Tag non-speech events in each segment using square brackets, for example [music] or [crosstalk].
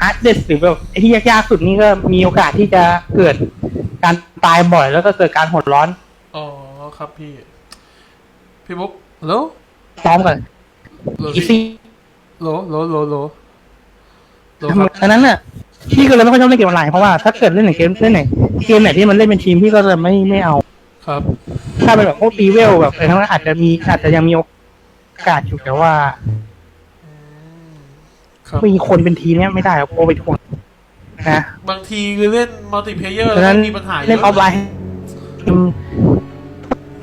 ฮาร์ดเด็ดหรือแบบไอ้ที่ยากๆสุดนี่ก็มีโอกาสที่จะเกิดการตายบ่อยแล้วก็เกิดการหดร้อน อ๋อครับพี่ พี่บุ๊กโหลซ้อมกันโหลอีพี่ซี่โหลโหลโหลโหลโหลครับอันนั้นน่ะพี่ก็เลยไม่ค่อยชอบเล่นเกมออนไลน์เพราะว่าถ้าเกิดเล่นไหนเกมเล่นไหนเกมไหนที่มันเล่นเป็นทีมพี่ก็จะไม่ไม่เอา ครับ ถ้าเป็นแบบพวกตีเวลแบบอะไรทั้งนั้นอาจจะมีอาจจะยังมีโอกาสอยู่แต่ว่า ครับ มีคนเป็นทีมเนี้ยไม่ได้ครับโอไปทวงนะบางทีคือเล่นมัลติเพลเยอร์ฉะแล้นั้วนมีปัญหาเยเล่นอออะฟไลน์อืม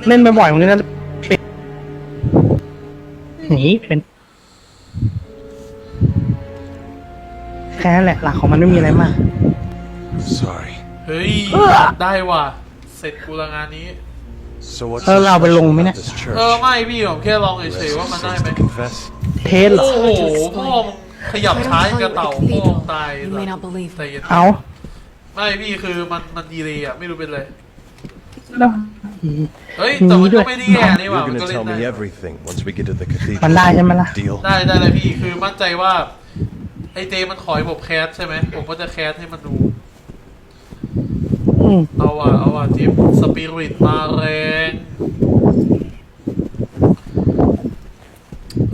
เล่นบ่อยๆมันก็จะเป็นหนีเป็นแค่นั้นแหละหลักของมันไม่มีอะไรมาก Sorry. เฮ้ยเออได้ว่ะ เสร็จกูละงานนี้ So what's เออเราไปลงไหมเนี่ย this เออ church? ไม่พี่ผมแค่ลองเฉยๆว่ามันได้ไหม Confess. เทสเหรอ โอ้โหพ่อมึง ขยับช้าอย่างกระเต่าพ่อมึงตาย You may not believe ใจเย็นเอาไม่พี่คือมันมันดีเลยอะไม่รู้เป็นไรแล้ว เฮ้ยแต่มันก็ไม่ได้แย่นี่หว่า You're มัน gonna ก็เล่น tell ได้ me everything once we get to the cathedral. มันได้ใช่ไหมล่ะ Deal. ได้ได้เลยพี่คือมั่นใจว่า ไอเจมันขอให้ผมแคสใช่ไหมผมก็จะแคสให้มันดู อืมเอาว่ะเอาว่ะจิ๊บสปิริตมาแรง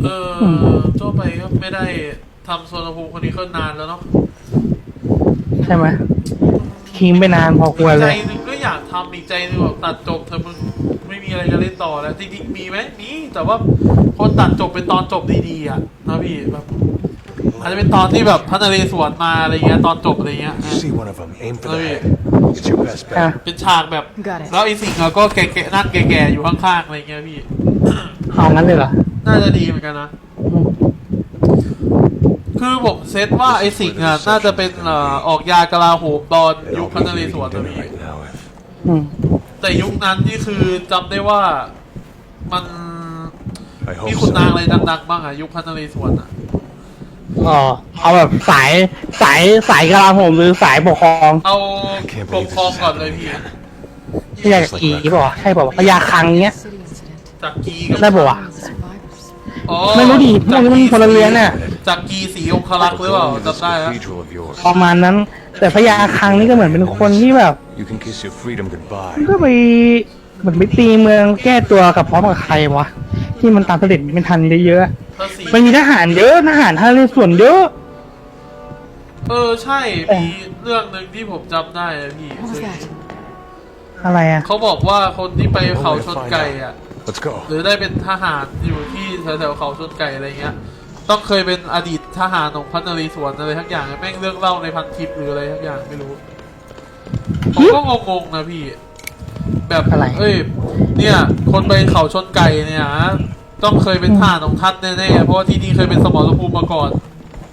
เออทั่วไปก็ไม่ได้ ทำโซนภูมิคนนี้ก็นานแล้วเนาะใช่ไหมทิ้งไปนานพอควรใจเลยหนึงก็อยากทำอีกใจหนึงแบบตัดจบเธอะมึงไม่มีอะไรจะเล่นต่อแล้วจริงๆมีไหมมีแต่ว่าคนตัดจบเป็นตอนจบดีๆอะนะพี่แบบอาจจะเป็นตอนที่แบบพระนเรศวรมาอะไรเงี้ยตอนจบอะไรเงี้ย You see one of them, aim for the Oh, yeah. head. Get your best อะ bet. เป็นฉากแบบ Got it. แล้วไอ้สิ่งเราก็แก่ๆนั่งแก่ๆอยู่ข้างๆอะไรเงี้ยพี่ เอางั้นเลยเหรอ น่าจะดีเหมือนกันนะอืม คือผมเซตว่าไอ้สิ่งอะน่าจะเป็นเอ่อออกยากลาโหมตอน They ยุค all พระน be เร eating ศวรนะ dinner พี่ right now. If อืม แต่ยุคนั้นนี่คือจำได้ว่ามัน I มี hope ขุน so. นางอะไรดังๆบ้างอะยุคพระนเรศวรอะอ๋อเอาแบบสายสายสายกลาโหมหรือสายปกครองเอา can't ปก believe ครอง this is ก่อนเลยพี่ happening. ที่อยากกีป่ะใช่ป่ะพญาคังเนี้ย City incident. จากกีกับ ได้ป่ะวะ ไม่รู้ดิพวกนี้มันคนละเรือนน่ะ จากกีสีองคลักษ์หรือเปล่า Go into this จำได้แล้ว cathedral of yours. ประมาณนั้น แต่พญาคังนี่ก็เหมือนเป็นคนที่แบบ You can kiss your freedom goodbye. ก็ไปเหมือนไปตีเมืองแก้ตัวกับพร้อมกับใครวะที่มันตามเสด็จไม่ทันเยอะถ้าสีๆมันมีทหารเยอะทหารทะเลส่วนเยอะ เออใช่ มีเรื่องหนึ่งที่ผมจำได้อะพี่ What was that? อะไรอะ เขาบอกว่าคนที่ไปเขาชนไก่อะ Let's go. หรือได้เป็นทหารอยู่ที่แถวๆเขาชนไก่อะไรเงี้ย ต้องเคยเป็นอดีตทหารของพันนรีสวนอะไรทั้งอย่างแม่งเรื่องเล่าในพันทิปหรืออะไรทั้งอย่างไม่รู้ผมก็งงๆนะพี่ แบบอะไร เอ้ย เนี่ย คนไปเขาชนไก่เนี่ยนะต้องเคยเป็นทหารของทัดแน่ๆเพราะว่าที่นี่เคยเป็นสมรภูมิมาก่อน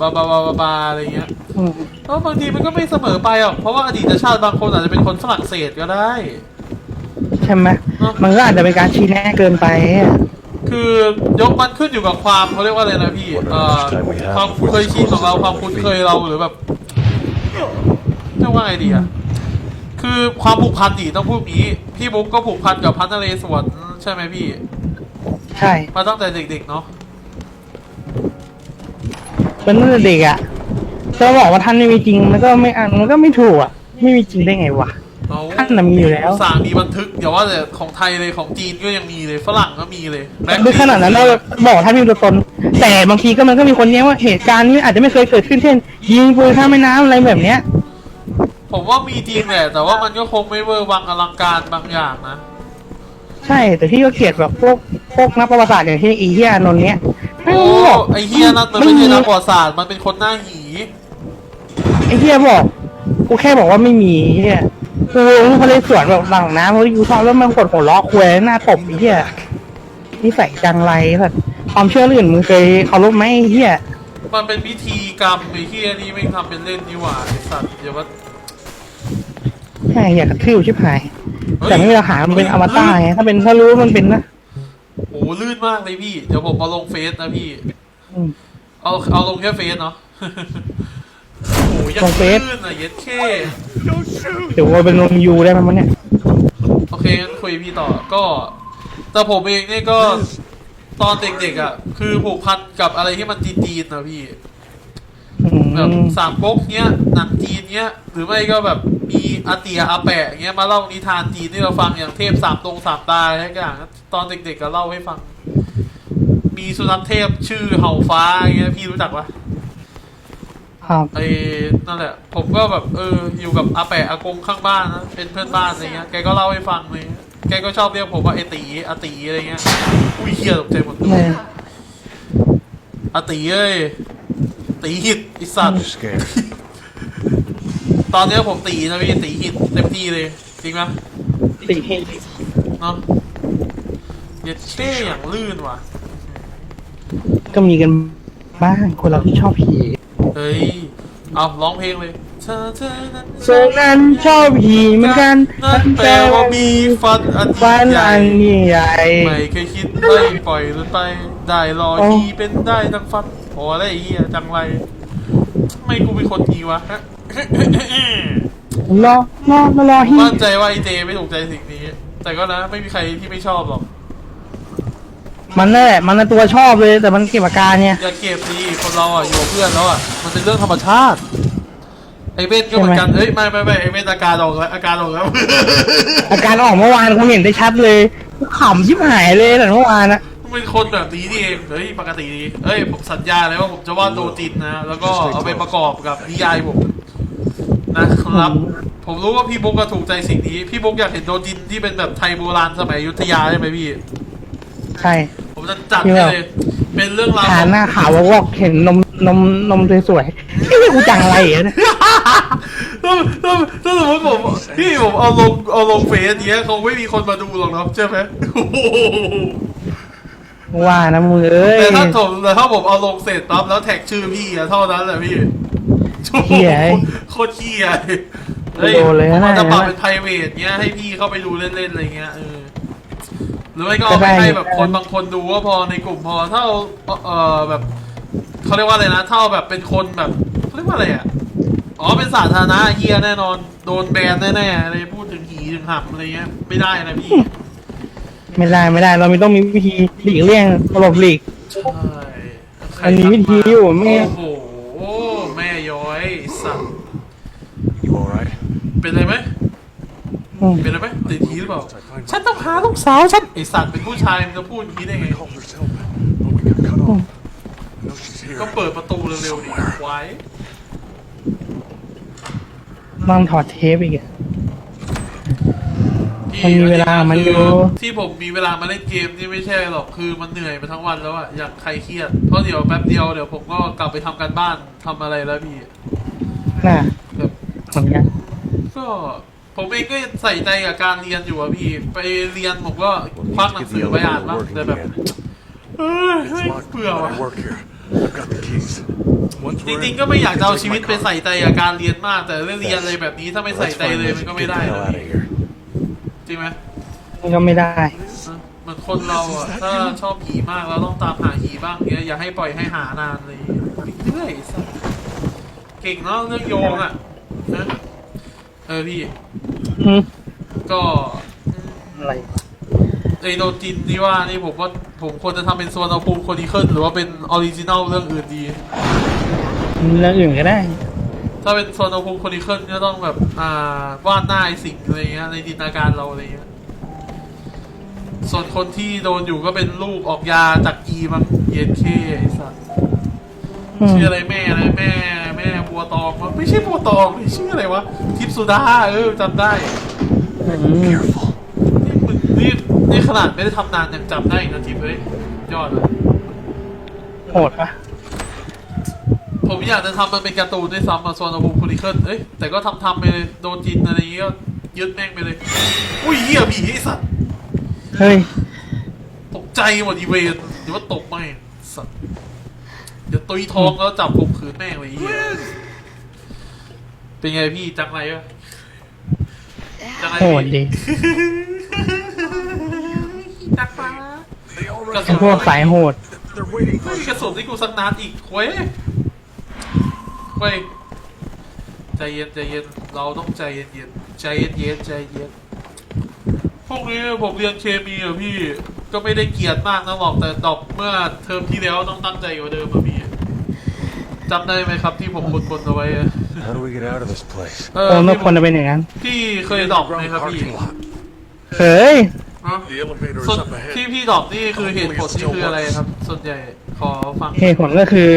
บาบาบาบาบาอะไรเงี้ย อืมแล้วบางทีมันก็ไม่เสมอไปหรอกเพราะว่าอดีตชาติบางคนอาจจะเป็นคนฝรั่งเศสก็ได้ ใช่ไหมมันก็อาจจะเป็นการชี้แนะเกินไปอะคือยกมันขึ้นอยู่กับความเขาเรียกว่าอะไรนะพี่เอ่อความเคยชินของเราความคุ้นเคยเราหรือแบบเรียกว่าไงดีอะคือความผูกพันดีต้องพูดอย่างนี้พี่บุ๊กก็ผูกพันกับพันนเรศวรใช่ไหมพี่ ใช่มาตั้งแต่เด็กๆเนาะเป็นตั้งแต่เด็กอะจะบอกว่าท่านไม่มีจริงมันก็ไม่อะมันก็ไม่ถูกอะ ไม่มีจริงได้ไงวะ เอาท่านน่ะมีอยู่แล้วสามมีบันทึกอย่าว่าแต่ของไทยเลยของจีนก็ยังมีเลยฝรั่งก็มีเลยด้วยขนาดนั้นเราบอกว่าท่านมีตัวตน แต่บางทีก็มันก็มีคนแย้งว่าเหตุการณ์นี้อาจจะไม่เคยเกิดขึ้นเช่น ยิงปืนข้ามแม่น้ำอะไรแบบเนี้ย ผมว่ามีจริงแหละแต่ว่ามันก็คงไม่เวอร์วังอลังการบางอย่างนะใช่ แต่พี่ก็เกลียดแบบพวกพวกนักประวัติศาสตร์อย่างที่อีเฮียนนท์เนี้ยโอ้ไอเฮียนั่นมันไม่ใช่นักประวัติศาสตร์มันเป็นคนหน้าหีไอเฮียบอกกูแค่บอกว่าไม่มีเฮีย กูรู้เขาเลยสวนแบบหลังน้ำเขาอยู่ชอบแล้วมันกดหัวล้อควยหน้าตบไอเฮียนิสัยจังไรแบบความเชื่อเรื่องอื่นมึงเคยเคารพไหมไอ้เฮียมันเป็นพิธีกรรมไอเฮียนี่ไม่งทำเป็นเล่นนี่หว่าไอสัตว์เดี๋ยวว่าแม่งอยากกระทืบชิบหาย เฮ้ยแต่ไม่มีหลักฐานมันเป็นอมตะไงถ้าเป็นถ้ารู้ว่ามันเป็นนะโอ้ลื่นมากเลยพี่ เดี๋ยวผมเอาลงเฟซนะพี่ อืมเอาเอาลงแค่เฟซเนาะ โอ้ยยังลงเฟซลื่นอะเย็ดเคเดี๋ยวว่าเป็นลมยูได้ไหมมันเนี่ยโอเคงั้นคุยพี่ต่อก็แต่ผมเองเนี่ยก็ตอนเด็กๆอะ คือผูกพันกับอะไรที่มันจีนๆนะพี่อืมแบบสามก๊กเนี้ยหนังจีนเนี้ย หรือไม่ก็แบบมีอาเตียอาแปะเงี้ยมาเล่านิทานจีนที่เราฟังอย่างเทพสามตรงสามตาอะไรอย่างตอนเด็กๆก็เล่าให้ฟัง มีสุนัขเทพชื่อเห่าฟ้าอย่างเงี้ยพี่รู้จักปะ ครับไอ้นั่นแหละ ผมก็แบบเอออยู่กับอาแปะอากงข้างบ้านนะเป็นเพื่อนบ้านอะไรเงี้ยแกก็เล่าให้ฟังเลยแกก็ชอบเรียกผมว่าไอตีอาตีอะไรเงี้ยอุ้ยเฮียตกใจหมดเนี่ยอาตีเอ้ยตีหิตไอสัตว์ I'm scared. ตอนเนี้ยผมตีนะพี่ตีหิตเต็มที่เลย จริงไหมติเฮเนาะเย็ดเช่อย่างลื่นว่ะก็มีกันบ้างคนเราที่ชอบผี เฮ้ย เอาร้องเพลงเลยเธอเธอนั้นส่วนนั้นชอบผีเหมือนกันนั่นแปลว่ามีฟันอันฟันใหญ่อันนี้ใหญ่ ไม่เคยคิดไล่ปล่อยหรือไป ได้รอโอ้ทีเป็นได้ทั้งฟันโอ้อะไรไอ้เหี้ยจังไรไม่กูเป็นคนดีวะฮะ รอรอรอรอฮีมั่นใจว่าไอเจไม่ถูกใจสิ่งนี้ แต่ก็นะไม่มีใครที่ไม่ชอบหรอก มันนั่นแหละมันน่ะตัวชอบเลย แต่มันเก็บอาการเนี่ย อย่าเก็บดีคนเราอะอยู่กับเพื่อนแล้วอะมันเป็นเรื่องธรรมชาติไอเบนก็เหมือนกันใช่ไหมเฮ้ยไม่ไม่ไม่ไอเบนอาการออกแล้วอาการออกแล้วอาการออกเมื่อวานกูเห็นได้ชัดเลยกูขำชิบหายเลยแต่เมื่อวานนะเป็นคนแบบนี้นี่เองเฮ้ยปกติดีเฮ้ยผมสัญญาเลยว่าผมจะวาดโดจินนะ แล้วก็เอาไปประกอบกับนิยายผมนะครับ ผมรู้ว่าพี่บุ๊กก็ถูกใจสิ่งนี้ พี่บุ๊กอยากเห็นโดจินที่เป็นแบบไทยโบราณสมัยอยุธยาใช่ไหมพี่ ใช่ผม จะจัดให้เลย เป็นเรื่องราวขาของหน้าขาววอกๆเห็นนมนมนมสวยๆไอ้ยกูจังไรอะเนี่ยถ้าถ้าถ้าสมมติผมพี่ผมเอาลงเอาลงเฟซเนี้ยคงไม่มีคนมาดูหรอกเนาะใช่ไหมโอ้โหว่านะมึงเอ้ยแต่ถ้าผมแต่ถ้าผมเอาลงเสร็จปั๊บแล้วแท็กชื่อพี่อะเท่านั้นแหละพี่เหี้ยโคตรเหี้ยโดนเลยผมนะอาจจะปรับเป็น private เนี้ยให้พี่เข้าไปดูเล่นๆอะไรเงี้ยเออ หรือไม่ก็ก็เอาไปได้ให้แบบคนบางคนดูว่าพอในกลุ่มพอถ้าเอาเออแบบเขาเรียกว่าอะไรนะถ้าเอาแบบเป็นคนแบบเขาเรียกว่าอะไรอะอ๋อเป็นสาธารณะเฮียแน่นอน โดนแบนแน่ๆอะไรพูดถึงหีถึงหับอะไรเงี้ยไม่ได้นะพี่ไม่ได้ไม่ได้ เราไม่ต้องมีวิธีหลีกเลี่ยงหลบหลีกใช่มันมีวิธีอยู่ไม่โอ้โหแม่ย้อยสัตว์ You alright? เป็นไรไหมอืม เป็นไรไหมติดทีหรือเปล่า ฉันต้องหาลูกสาวฉันไอสัตว์เป็นผู้ชายมันจะพูดอย่างนี้ได้ไง Called herself, but we got cut off. I know she's here. ก็เปิดประตูเร็วๆดิไว้ต้องถอดเทปอีกอะที่มันมีเวลามันอยู่คือที่ผมมีเวลามาเล่นเกมนี่ไม่ใช่หรอกคือมันเหนื่อยมาทั้งวันแล้วอะอยากใครเครียดเพราะเดี๋ยวแป๊บเดียวเดี๋ยวผมก็กลับไปทำการบ้านทำอะไรแล้วพี่ น่ะแบบเหมือนกันก็ ผมเองก็ใส่ใจกับการเรียนอยู่อะพี่ ไปเรียนผมก็ควักหนังสือไปอ่านบ้างแต่แบบเออเฮ้ย Locked, เบื่อ but ว่ะ I work here. I've got the keys. Once จ we're ริง in, ๆก็ไม่อยากจะเอา you can ชีวิต take ไป my ใส่ car. ใจกับการเรียนมาก แต่เรื่องเรียนอะไรแบบนี้ถ้าไม่ใส่ Let's ใจ find เลย this มัน and ก็ get ไม่ the ได้ hell นะ out of พี่ here. จริงไหมมันก็ไม่ได้ เหมือนคนเราอะถ้าชอบผีมากเราต้องตามหาผีบ้างเนี้ยอย่าให้ปล่อยให้หานานเลยเรื่อยๆสัสเก่งเนาะเรื่องโยงอะนะ เออพี่ อืมก็อะไรไอโดจินที่ว่านี่ผมว่าผมควรจะทำเป็นส่วนเอาภูมิคนดีขึ้นหรือว่าเป็นออริจินัลเรื่องอื่นดี เรื่องอื่นก็ได้ ถ้าเป็นโซนอุณหภูมิคนดีขึ้นก็ต้องแบบ อ่าวาดหน้าไอสิ่งอะไรเงี้ยในจินตนาการเราอะไรเงี้ยส่วนคนที่โดนอยู่ก็เป็นลูกออกยาจากอีมั้งเย็นเคไอสัตว์อืม ชื่ออะไรแม่อะไรแม่แม่ บัวตองวะไม่ใช่บัวตองนี่ชื่ออะไรวะทิพย์สุดาเออจำได้อืม Careful. นี่มึงนี่นี่ขนาดไม่ได้ทำนานยังจำได้อีกนะทิพย์เฮ้ยยอดเลยโหดปะผมอยากจะทำมันเป็นการ์ตูนด้วยซ้ำมาโซนอุณหภูมิคนดีขึ้นเอ้ยแต่ก็ทำทำไปเลยโดนจินอะไรอย่างเงี้ยก็ยึดแม่งไปเลย อุ้ยเหี้ยผีไอสัตว์เฮ้ยตกใจหมดอีเวนหรือว่าตกไม่งสัตว์เดี๋ยวตุยท้องแล้วจับผม ขืนแม่งเลยไอ้เหี้ยเป็นไงพี่จังไรวะจังไรโหดดิจักปะ They already กระไอ้สุนพวกสายโหด They're waiting ไม่ for มีกระสุนที่กูสักนัดอีกเว้ยเว้ยใจเย็นใจเย็นเราต้องใจเย็นเย็นใจเย็นเย็นใจเย็นพวกนี้ผมเรียนเคมีอะพี่ ก็ไม่ได้เกลียดมากนะหรอกแต่ดอกเมื่อเทอมที่แล้วต้องตั้งใจกว่าเดิมอะพี่ จำได้ไหมครับที่ผมบนๆเอาไว้อะ How do we get out of this place? เออโอ้ไม่พี่ควรจะเป็นอย่างนั้น พี่เคยดรอปไหมครับพี่ parking lot. เฮ้ยฮะ The elevator ส่วน is up ahead. ที่พี่ดรอปนี่คือเหตุผลนี่คืออะไรครับ ส่วนใหญ่ขอฟังเหตุผลก็คือ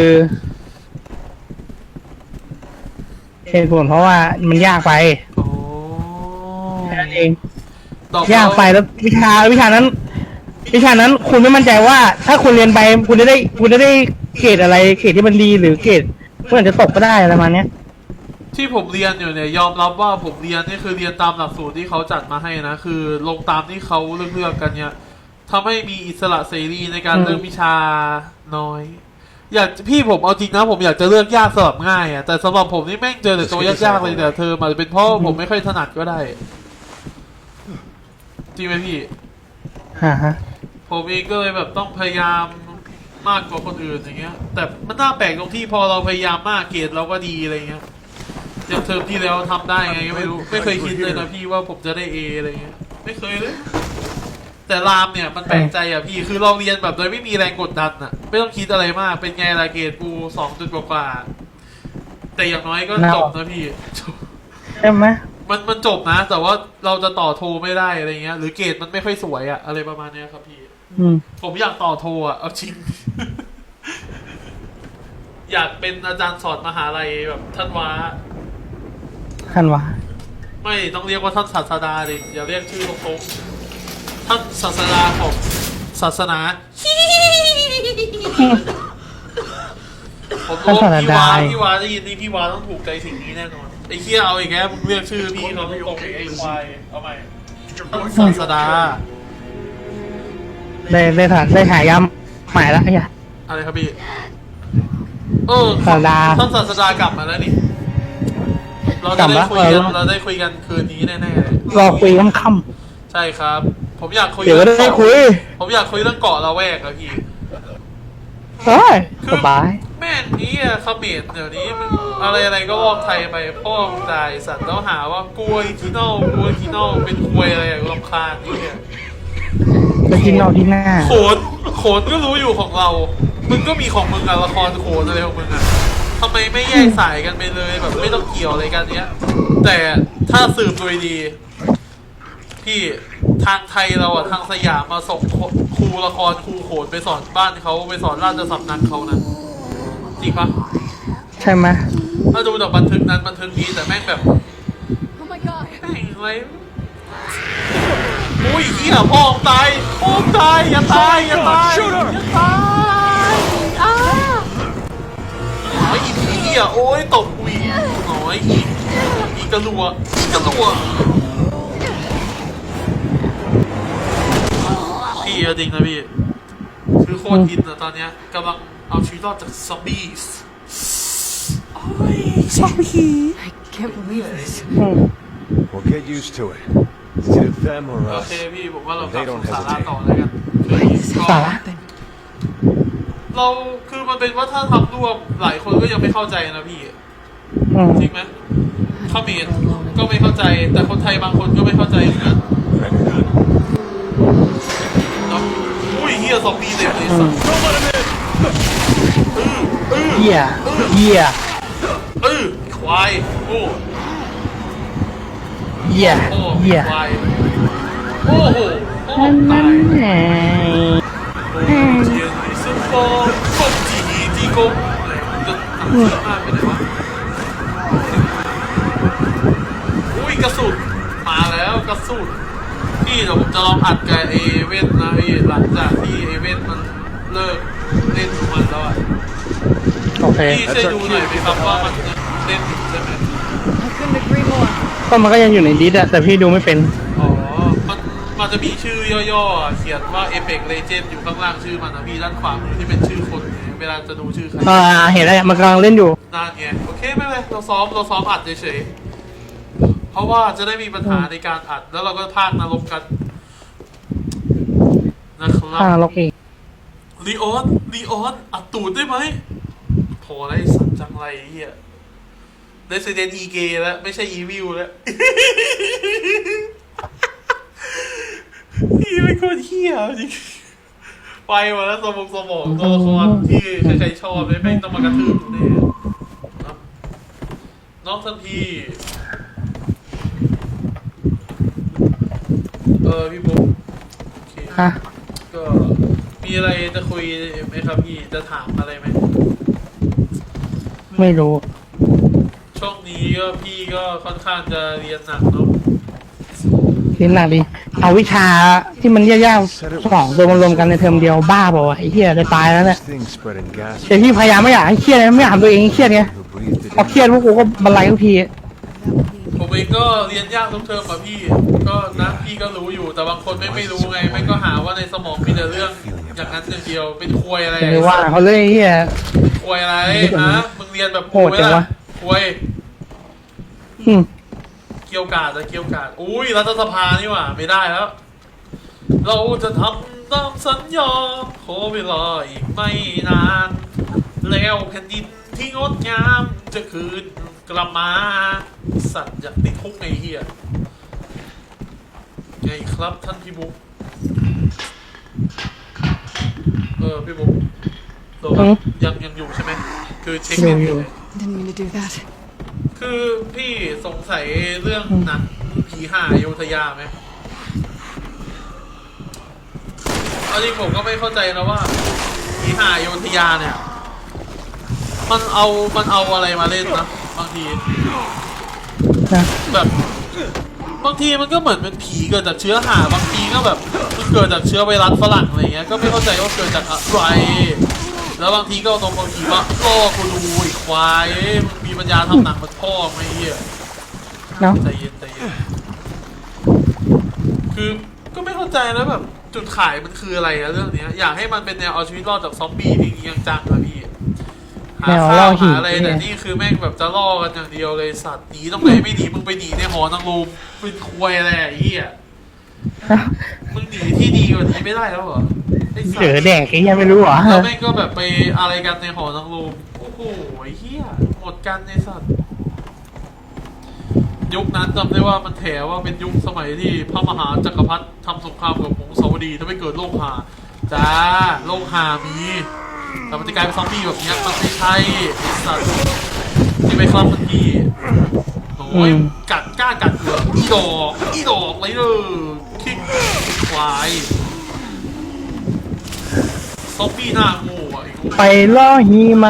เหตุผลเพราะว่ามันยากไปโอ้แค่นั้นเอง ดรอปยากไปแล้ววิชาวิชานั้น วิชานั้นคุณไม่มั่นใจว่า ถ้าคุณเรียนไปคุณจะได้คุณจะได้ เกรดอะไรเกรดที่มันดีหรือเกรดคุณอาจจะตกก็ได้อะไรประมาณเนี้ย ที่ผมเรียนอยู่เนี่ยยอมรับว่าผมเรียนนี่คือเรียนตามหลักสูตรที่เขาจัดมาให้นะ คือลงตามที่เขาเลือกๆกันเนี่ยทำให้มีอิสระเสรีในการอืม เลือกวิชาน้อย อยากพี่ผมเอาจริงนะผมอยากจะเลือกยากสลับง่ายอะแต่สำหรับผมนี่แม่งเจอแต่ตัวยากๆเลยแต่เธอมอาจจะเป็นเพราะว่าผมไม่ค่อยถนัดก็ได้จริงไหมพี่อ่าฮะผมเองก็เลยแบบต้องพยายาม มากกว่าคนอื่นอย่างเงี้ย แต่มันน่าแปลกตรงที่พอเราพยายามมากเกรดเราก็ดีอะไรเงี้ยอย่างเทอมที่แล้วทำได้ไงก็ไม่รู้ ไม่เคยคิดเลยนะพี่ว่าผมจะได้เออะไรเงี้ย ไม่เคยเลย แต่รามเนี่ยมันแปลกใจอะพี่คือเราเรียนแบบโดยไม่มีแรงกดดันอะ ไม่ต้องคิดอะไรมากเป็นไงล่ะเกรดกูสองจุดกว่าๆแต่อย่างน้อยก็จบนะพี่ใช่ไหมมันมันจบนะ แต่ว่าเราจะต่อโทรไม่ได้อะไรเงี้ย หรือเกรดมันไม่ค่อยสวยอะอะไรประมาณเนี้ยครับพี่ อืม ผมอยากต่อโทรอะเอาจริง อยากเป็นอาจารย์สอนมหาลัยแบบท่านว้าท่านวะไม่ต้องเรียกว่าท่านศาสดาเลยอย่าเรียกชื่อตรงๆท่านศาสดาของศาสนา ผมรู้ว่าพี่วาพี่วาได้ยินนี่พี่วาต้องถูกใจสิ่งนี้แน่นอนไอ้เคียเอาอีกแล้วมึงเรียกชื่อพี่เขาตรงๆไอ้ควายเอาใหม่ท่านศาสดา ได้ได้ถ่ายได้ถ่ายย้ำหมายแล้วไอ้เหี้ย อะไรครับพี่เออศาสดาท่านศาสดากลับมาแล้วนี่ เรากลัจะบได้มาคุยกันเออ เราได้คุยกันคืนนี้แน่ๆเลยรอคุยค่ำใช่ครับ ผมอยากคุยๆเดี๋ยวก็ได้คุยผมอยากคุยเรื่องเกาะละแวกอะพี่เฮ้ยสบายแม่งนี้อะเขมรเดี๋ยวนี้มันอะไรอะไรก็วอกไทยไปพ่อมึงจ่ายสัตว์แล้วหาว่ากล้วยที่นอกกล้วยที่นอกเป็นกล้วยอะไรอะรำคาญนี่เนี่ย ไปกินนอกที่หน้า โขนโขนก็รู้อยู่ของเรา มึงก็มีของมึงอะละครโขนอะไรของมึงอะทำไมไม่แยกสายกันไปเลยแบบไม่ต้องเกี่ยวอะไรกันเนี้ย แต่ถ้าสืบโดยดี พี่ทางไทยเราอะทางสยามมาส่งครูละครครูโขนไปสอนบ้านเขาไปสอนราชสำนักเขานะจริงปะใช่ไหมถ้าดูจากบันทึกนั้นบันทึกนี้แต่แม่งแบบ Oh my god. แม่งอะไร อุ้ยเหี้ยพ่อมึงตายพ่อมึงตายอย่าตายอย่าตายอย่าตายอ้าโอ้ยอีเหี้ยโอ้ยตบกูอีกโอ้ยอีอีกระลัวอีกระลัวพี่เอาจริงนะพี่คือโคตรฮินอะตอนเนี้ยกำลังเอาชีวิตรอดจากซอมบี้โอ้ยซอมบี้ I can't believe this. อืม We'll get used to it. It's either them or โอ us. เคพี่ผมว่าเรากลับ They don't สู่สาระ hesitate. ต่อแล้วกัน Why does this สา have to ระ happen? เราคือมันเป็นวัฒนธรรมร่วมหลายคนก็ยังไม่เข้าใจนะพี่ อืมจริงไหมเขมรก็ไม่เข้าใจ แต่คนไทยบางคนก็ไม่เข้าใจเหมือนกันเนาะอุ้ยเฮียซอมบี้เต็มเลยสัสเหี้ยเหี้ยเออควาย โอ้ เหี้ยโอ้เหี้ยควายโอ้โหโอ้นั่นตานั่นยแหละโอ้เทียนมีซึ่งโป้กบจีฮีจีกบจะทำเยอะมากไปเลยวะอุ้ยกระสุนมาแล้วกระสุนพี่เดี๋ยวผมจะลองอัดกับเอเว่นนะพี่หลังจากที่เอเว่นมันเลิกเล่นของมันแล้วอะโอเคพี่ช่วยดูหน่อยไหมครับว่ามันยังเล่นอยู่ใช่ไหม I couldn't agree more. ก็มันก็ยังอยู่ในดิสอะแต่พี่ดูไม่เป็น อ๋อมันมันจะมีชื่อย่อๆอะเขียนว่า Apex Legend อยู่ข้างล่างชื่อมันนะพี่ด้านขวามือที่เป็นชื่อคนเนี่ยเวลาจะดูชื่อใครอ่าเห็นแล้วมันกำลังเล่นอยู่ นั่นไงโอเคไม่เป็นไรเราซ้อมเราซ้อมอัดเฉยๆเพราะว่าจะได้มีปัญหาในการอัดแล้วเราก็พากนรกกันนะครับ อ่าล็อกอีกลีออนลีออน อัดตูดได้ไหมพอได้สัตว์จังไรไอ้เฮีย ได้เซเดนอีเกแล้ว ไม่ใช่อีวิวแล้วพี่เป็นคนเฮียวจริงไปมดแล้วสมองสมองตัวละครที่ใครๆชอบเลยแม่งต้องมากระทืบแน่น้องทันทีเออพี่บุ๊คโอเคฮะก็มีอะไรจะคุยไหมครับพี่จะถามอะไรไหมไม่รู้ ช่วงนี้ก็พี่ก็ค่อนข้างจะเรียนหนักเนาะเรียนหนักดิเอาวิชาที่มันยากๆสองตัวมารวมกันในเทอมเดียวบ้าเปล่าวะไอ้เหี้ยจะตายแล้วเนี่ย Thing spreading gas. แต่พี่พยายามไม่อยากให้เครียดนะไม่อยากทำตัวเองให้เครียดไง Who breathed it พอเครียดพวกกูก็บรรลัยทุกทีผมเองก็เรียนยากทุกเทอมอะพี่ ก็นะพี่ก็รู้อยู่แต่บางคนไม่ไม่รู้ไงไม่ก็หาว่าในสมองมีแต่เรื่องอย่างนั้นอย่างเดียวเป็นควยอะไรจะไม่ว่าเขาเลยไอ้เหี้ยควยอะไรฮะมึงเรียนแบบโหดจังวะ ควยอืมเกี่ยวกาดอะเกี่ยวกาดอุ้ยรัฐสภานี่หว่า ไม่ได้แล้ว เราจะทำตามสัญญาขอเวลาอีกไม่นาน แล้วแผ่นดินที่งดงามจะคืนกลับมา สัตว์อยากติดคุกไงเฮียไงครับท่านพี่บุ๊กเออพี่บุ๊กโหลดอืมยังยังอยู่ใช่ไหมคือเช็คอยู่เน็ตอยู่เลย Didn't mean to do that. คือพี่สงสัยเรื่องหนังผีห่าอยุธยาไหมเอาจริงผมก็ไม่เข้าใจนะว่าผีห่าอยุธยาเนี่ย มันเอา มันเอาอะไรมาเล่นนะบางที นะแบบบางทีมันก็เหมือนเป็นผีเกิดจากเชื้อหาบางทีก็แบบมันเกิดจากเชื้อไวรัสฝรั่งอะไรเงี้ยก็ไม่เข้าใจว่าเกิดจากอะไร แล้วบางทีก็เอาตรงบางทีว่าล่อกูดูไอ้ควายเอ้ยมึงมีปัญญาทำหนังมันพ่อไหมเฮียเนาะใจเย็นใจเย็นคือก็ไม่เข้าใจนะแบบ จุดขายมันคืออะไรอะเรื่องเนี้ย อยากให้มันเป็นแนวเอาชีวิตรอดจากซอมบี้จริงๆจังๆนะพี่หาแนวข้าล่อวหิหาวอะไรแต่เนี่ย นี่คือแม่งแบบจะล่อกันอย่างเดียวเลยสัตว์หนีต้องไหนไม่หนีมึงไปหนีในหอนางรมเป็นควยอะไรอะไอ้เหี้ย มึงหนีที่ดีกว่านี้ไม่ได้แล้วเหรอ ไอ้สัตเดือว์แดกไอ้เหี้ยไม่รู้เหรอแล้วแม่งก็แบบไปอะไรกันในหอนางรมโอ้โหไอ้เหี้ยหมดกันในสัตว์ยุคนั้นจำได้ว่ามันแถว่าเป็นยุคสมัยที่พระมหาจักรพรรดิทำสงครามกับผงสาวดีทำให้เกิดโรคหาจ้าโรคหามีแต่มันจะกลายเป็นซอมบี้แบบเนี้ยมันไม่ใช่ไอ้สัตว์ที่ไปคลับมันทีโอ้ยอืมกัดกล้ากัดเหลืออีดอกอีดอกไรเด้อคิกควาย ซอมบี้หน้างูอะไอ้งูไปล่อหีไหม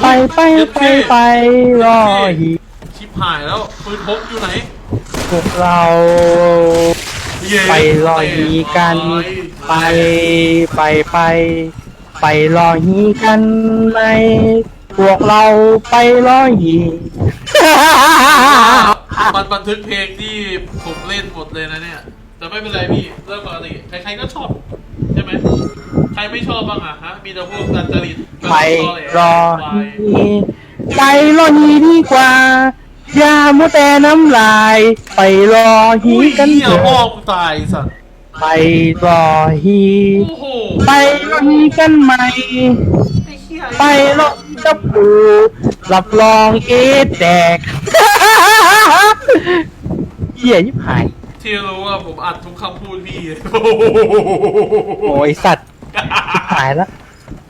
ไปไปไปไปล่อหีชิบหายแล้วปืนพกอยู่ไหนพวกเรา เย้ไปล่อหีกัน ไปไปไป ไปล่อหีกันไหมพวกเราไปล่อหีมันบันทึกเพลงที่ผมเล่นหมดเลยนะเนี่ย แต่ไม่เป็นไรพี่เรื่องปกติใครๆก็ชอบ ใช่ไหมใค รไม่ชอบบ้างอะฮะ มีแต่พวกดันจริตไปรอไปหีไปรอหีดีกว่า อย่ามัวแต่น้ำลาย ไปรอหีอุ้ยกันเหี้ยเถพ่ออะกูตายสัตว์ไปรอหีโอ้โหไปรอหีกันไหมไอ้เหี้ยไปรอกับปูรับรองเอดแดกเหี้ยยิบหายที่รู้ว่าผมอัดทุกคำพูดพี่ โอ้ยสัตว์ หายละ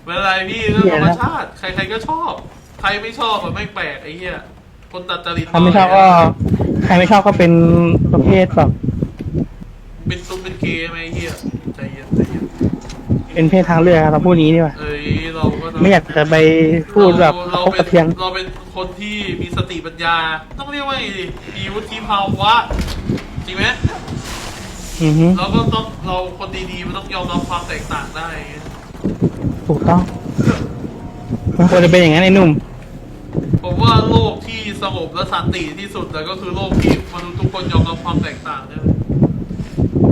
ไม่เป็นไรพี่เรื่องธรรมชาติ ใครๆก็ชอบ ใครไม่ชอบอะไม่แปลกไอ้เหี้ยคนตัดจริตใครไม่ชอบก็ ใครไม่ชอบก็เป็นประเภทแบบเป็นตุ้มเป็นเกย์ไหมไอ้เหี้ยใจเย็นใจเย็นเป็นเพศทางเลือกครับเราพูดนี้ดีกว่า เอ้ยเราก็เนะ ไม่อยากจะไปพูดแบบเราพบเป็กระนเทียงเราเป็นคนที่มีสติปัญญา ต้องเรียกว่าไงดิมีวุฒิภาวะ จริงไหม อือฮึเราก็ต้องเราคนดีๆมันต้องยอมรับความแตกต่างได้ไงถูกต้องมันควรจะเป็นอย่างนั้นไอ้หนุ่ม ผมว่าโลกที่สงบและสันติที่สุดแล้วก็คือโลกที่มนุษย์ทุกคนยอมรับความแตกต่างเนี่ย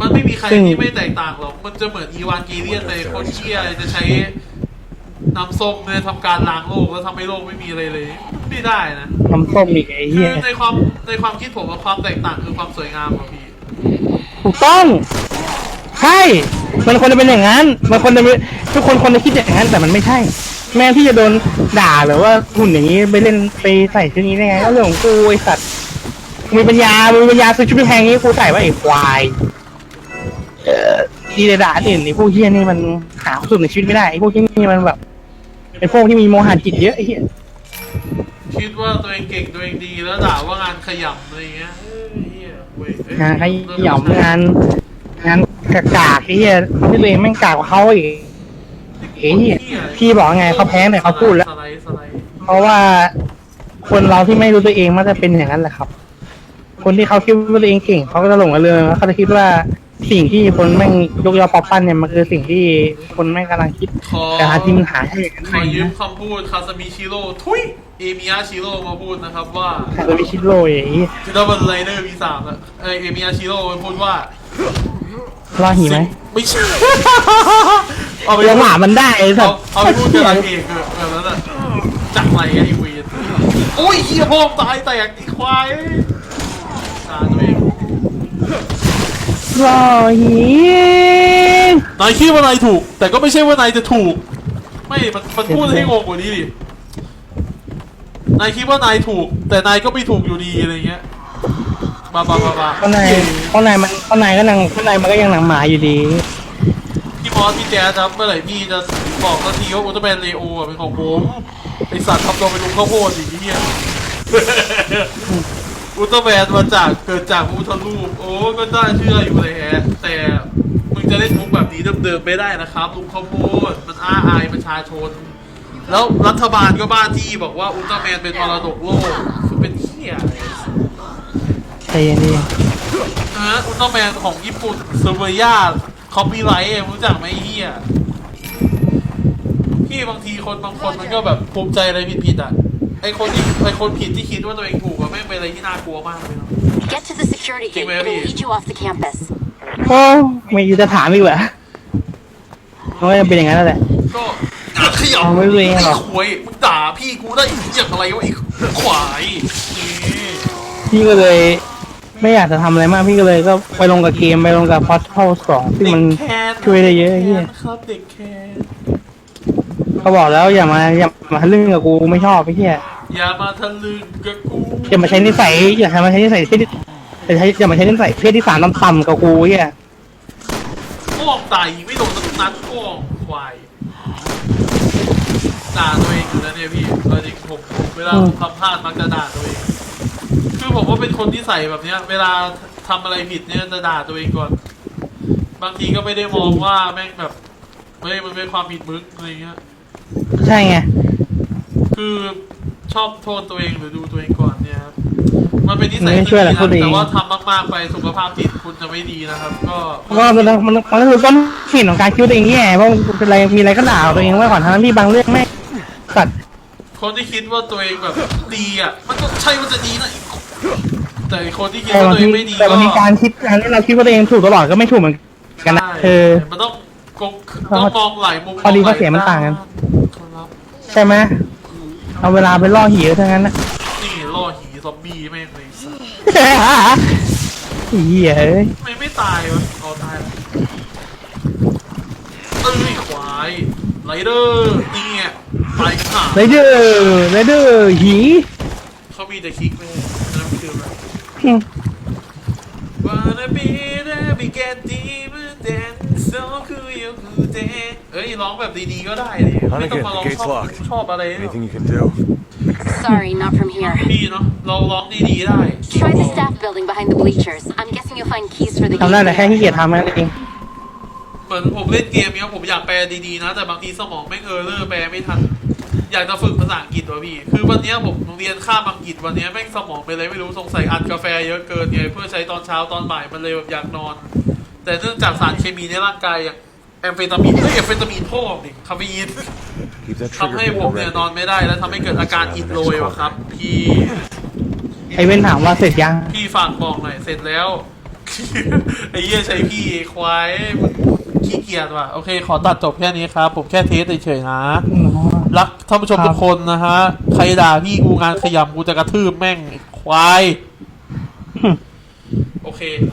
มันไม่มีใครซึ่ง ที่ไม่แตกต่างหรอกมันจะเหมือนอีวานเกเลียนเลยคนเชี่ยจะใช้น้ำส้มเนี่ยทำการล้างโลกแล้วทำให้โลกไม่มีอะไรเลยไม่ได้นะ น้ำส้มอีกไอ้คืเหี้ยอในความในความคิดผมว่าความแตกต่างคือความสวยงามอะพี่ ถูกต้อง ใช่ มันควรจะเป็นอย่างนั้น มันควรจะเป็นทุกคนควรจะคิดอย่างนั้น แต่มันไม่ใช่ แม่ที่จะโดนด่าหรือว่าหุ่นอย่างนี้ไปเล่นไปใส่ชุดนี้ได้ไงก็เรื่องของกูไอสัตว์มีปัญญามีปัญญาซื้อชุดแพงนี้กูใส่ว่าไอ้ควายเออดีแต่ด่าอื่นไอ้พวกเฮี้ยนี่มันหาความสุขในชีวิตไม่ได้ไอ้พวกที่นี่มันแบบเป็นพวกที่มีโมหะจิตเยอะไอ้เหี้ยคิดว่าตัวเองเก่งตัวเองดีแล้วด่าว่างานขยำอะไรอย่างเงี้ยเอ้ยเหี้ยเว้ยเอ้ย งานขยำงานงานกากากๆไอ้เหี้ยที่ตัวเองแม่งกากกว่าเขาอีกไอ้เหี้ยพี่บอกไงเขาแพ้แต่เขาพูดแล้วสไลด์สไลด์เพราะว่าคนเราที่ไม่รู้ตัวเองมันจะเป็นอย่างนั้นแหละครับ คนที่เขาคิดว่าตัวเองเก่งเขาก็จะหลงระเริงแล้วเขาจะคิดว่าสิ่งที่คนแม่งยกยอปอปั้นเนี่ยมันคือสิ่งที่คนแม่งกำลังคิดขอแต่หาที่มันหาให้อย่างนั้นขไม่อยืมนะคำพูดคาซามิชิโร่ทุย เอมิยาชิโร่มาพูดนะครับว่าคาโดมิชิโร่อย่างนี้จิตาบันไลเนอร์ V3 อะเอยเอมิยาชิโร่มันพูดว่ารอดหีไหมไม่ใช่เอาไปเลี้ยงหมามันได้ไอ้สัเอาตว์เอาไปพูดกับนางเอกอะแบบนั้นอะจักไรไอ้เวียนโอ้ยเฮียพ่อมตายแตกไอ้ควายด่าตัวเองรอหีนายคิดว่านายถูก แต่ก็ไม่ใช่ว่านายจะถูก ไม่มันมันพูดให้งงกว่านี้ดิ นายคิดว่านายถูก แต่นายก็ไม่ถูกอยู่ดีอะไรเงี้ยบาบาบาบาข้างในข้างในมันข้างในก็นังข้างในมันก็ยังหนังหมาอยู่ดี พี่มอสพี่แจ๊สครับเมื่อไหร่พี่จะบอกสักทีว่าอุลตร้าแมนเลโออะเป็นของผมไอสัตว์ทำตัวเป็นลุงข้าวโพดอีกเหี้ยอุลตร้าแมนมาจากเกิดจากพระพุทธรูปโอ้ก็ได้เชื่ออยู่เลยแฮะแต่มึงจะเล่นมุกแบบนี้เดิมๆไม่ได้นะครับลุงข้าวโพดมันอ้าอายประชาชน แล้วรัฐบาลก็บ้าที่บอกว่าอุลตร้าแมนเป็นมรดกโลกคือเป็นเหี้ยอะไรใจเย็นดินะฮะอุลตร้าแมนของญี่ปุ่นเซอร์เวียคอปปี้ไรท์รู้จักไหมไอ้เฮียพี่บางทีคนบางคนมันก็แบบภูมิใจอะไรผิดๆอะไอคนที่ไอคนผิดที่คิดว่าตัวเองถูกอะแม่งเป็นอะไรที่น่ากลัวมากเลยเนาะ Get to the security gate. Where It'll are you? lead you off the campus. โอ้ไม่อยู่จะถามอีกเหรอมันก็จะเป็นอย่างนั้นแหละ ก็ ขยับเอาไม่รู้เองหรอกไขวยมึงด่าพี่กูได้อย่างไรวะไอ้ควายนี่พี่ก็เลย ไม่อยากจะทำอะไรมากพี่ก็เลยก็ไปลงกับเกมไปลงกับพอ r ทัลสองซึ่งมันเด็กแคนช่วยได้เยอะไอ้เฮียครับเด็กแคนเขาบอกแล้วอย่ามาอย่ามาทะลึ่งกับกูไม่ชอบไอ้เฮียอย่ามาทะลึ่งกับกูอย่ามาใช้นิสัยอย่ามาใช้นิสัยเพศที่อย่าใช้อย่ามาใช้นิสัยเพศที่สามต่ำๆกับกูไอ้เฮียก้องตายไม่โดนสักนัดก้องควาย ด่าตัวเองอยู่แล้วเนี่ยพี่เอาจริงผมผมเวลาผมทำพลาดมักจะด่าตัวเอง คือผมว่าเป็นคนที่ใส่แบบเนี้ย เวลาทำอะไรผิดเนี่ยจะด่าตัวเองก่อน บางทีก็ไม่ได้มองว่าแม่งแบบเฮ้ยมันเป็นความผิดมึงอะไรเงี้ย ใช่ไง คือชอบโทษตัวเองหรือดูตัวเองก่อนเนี่ยครับมันเป็นนิสัยไม่ที่ช่วยหรดีอกโทษนะเองแต่ว่าทำมากๆไปสุขภาพจิตคุณจะไม่ดีนะครับ ก็ก็มันมันมันก็คือต้นหินของการคิดว่าตัวเองแย่เพราะมันเป็นอะไรมีอะไรก็ด่าตัวเองไว้ก่อนทั้งที่บางเรื่องแม่ง สัตว์คนที่คิดว่าตัวเองแบบดีอะ มันก็ใช่ว่าจะดีนะแต่ไอ้คนที่คิดแต่ว่าบางตัวเอทีงไม่ดีแต่ก็บางทีการคิดการที่เราคิดว่าตัวเองถูกตลอดก็ไม่ถูกเหมือนกันนะใช่เออ มันต้องกงต้องมองหลายมุมข้อดีมงหลข้อเสียมันต่างกัน ครับ ใช่ไหมเอาเวลาไปล่อหีทั้งนั้นนะ นี่ล่อหีซอมบี้แม่งเลยสัสเหี้ยเอ้ยทำไมไม่ตายวะเอาตายแล้วเอ้ยควายไรเดอร์นี่ไง ไปหา ไรเดอร์ไรเดอร์หี เขามีแต่คลิกไม่ใช่นั่นคืออะไร อืม Wanna be there be get deeper than so cool you could dance เอ้ยร้องแบบดีๆก็ได้ดิไม่ต้องมาร้อง Gate's ชอบ locked. ชอบอะไร Anything you can do? Sorry, not from here. [laughs] พี่เนาะเราร้องดีๆได้ Try the staff building behind the bleachers. I'm guessing you'll find keys for the ทำได้แต่ gate. แค่ขี้เกียจทำนั่นเอง เหมือนผมเล่นเกมเนี้ยผมอยากแปลดีๆนะ แต่บางทีสมองแม่งเออเลอร์แปลไม่ทัน อยากจะฝึกภาษาอังกฤษวะพี่ คือวันเนี้ยผมเรียนข้ามอังกฤษวันเนี้ยแม่งสมองเป็นอะไรไม่รู้สงสัยอัดกาแฟเยอะเกินไงเพื่อใช้ตอนเช้าตอนบ่ายมันเลยแบบอยากนอน แต่เนื่องจากสารเคมีในร่างกายอย่างแอมเฟตามีนเฮ้ยแอมเฟตามีนพ่อมดิคาเฟอีน Keep that ทำ trigger ให้ finger ผมเนี่ย ready. นอนไม่ได้แล้วทำให้เกิดอาการอิดโรยวะครับ พี่ ไอเว้นถามว่าเสร็จยัง พี่ฝากบอกหน่อยเสร็จแล้ว ไอ้เหี้ยใช้พี่ไอ้ควายมึง ขี้เกียจว่ะโอเคขอตัดจบแค่นี้ครับ ผมแค่เทสเฉยๆนะ รักท่านผู้ชมครับทุกคนนะฮะ ใครด่าพี่กูงานขยำกูจะกระทืบแม่งไอ้ควาย โอเค